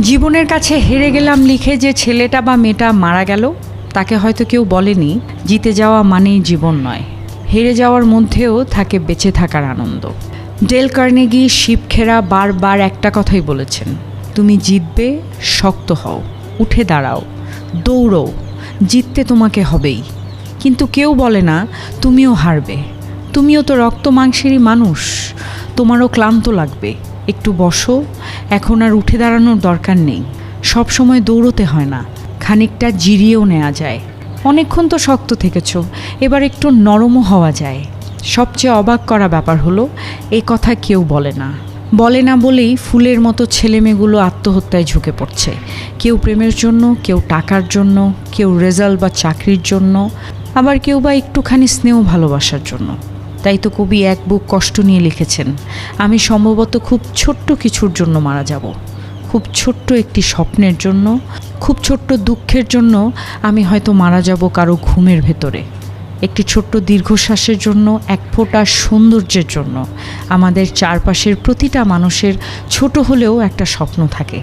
জীবনের কাছে হেরে গেলাম লিখে যে ছেলেটা বা মেয়েটা মারা গেল, তাকে হয়তো কেউ বলেনি, জিতে যাওয়া মানেই জীবন নয়। হেরে যাওয়ার মধ্যেও থাকে বেঁচে থাকার আনন্দ। ডেল কার্নেগি শিবখেরা বারবার একটা কথাই বলেছেন, তুমি জিতবে, শক্ত হও, উঠে দাঁড়াও দৌড়ও জিততে তোমাকে হবেই। কিন্তু কেউ বলে না, তুমিও হারবে। তুমিও তো রক্ত মাংসেরই মানুষ, তোমারও ক্লান্ত লাগবে। একটু বসো, এখন আর উঠে দাঁড়ানোর দরকার নেই। সব সময় দৌড়তে হয় না, খানিকটা জিরিয়েও নেওয়া যায়। অনেকক্ষণ তো শক্ত থেকেছ, এবার একটু নরমও হওয়া যায়। সবচেয়ে অবাক করা ব্যাপার হলো এই কথা কেউ বলে না। বলে না বলেই ফুলের মতো ছেলেমেয়েগুলো আত্মহত্যায় ঝুঁকে পড়ছে। কেউ প্রেমের জন্য, কেউ টাকার জন্য, কেউ রেজাল্ট বা চাকরির জন্য, আবার কেউ বা একটুখানি স্নেহ ভালোবাসার জন্য। তাই তো কবি এক বুক কষ্ট নিয়ে লিখেছেন, আমি সম্ভবত খুব ছোট্ট কিছুর জন্য মারা যাব, খুব ছোট্ট একটি স্বপ্নের জন্য, খুব ছোট্ট দুঃখের জন্য আমি হয়তো মারা যাব কারও ঘুমের ভেতরে, একটি ছোট্ট দীর্ঘশ্বাসের জন্য, এক ফোঁটা সৌন্দর্যের জন্য, আমাদের চারপাশের প্রতিটা মানুষের ছোট হলেও একটা স্বপ্ন থাকে।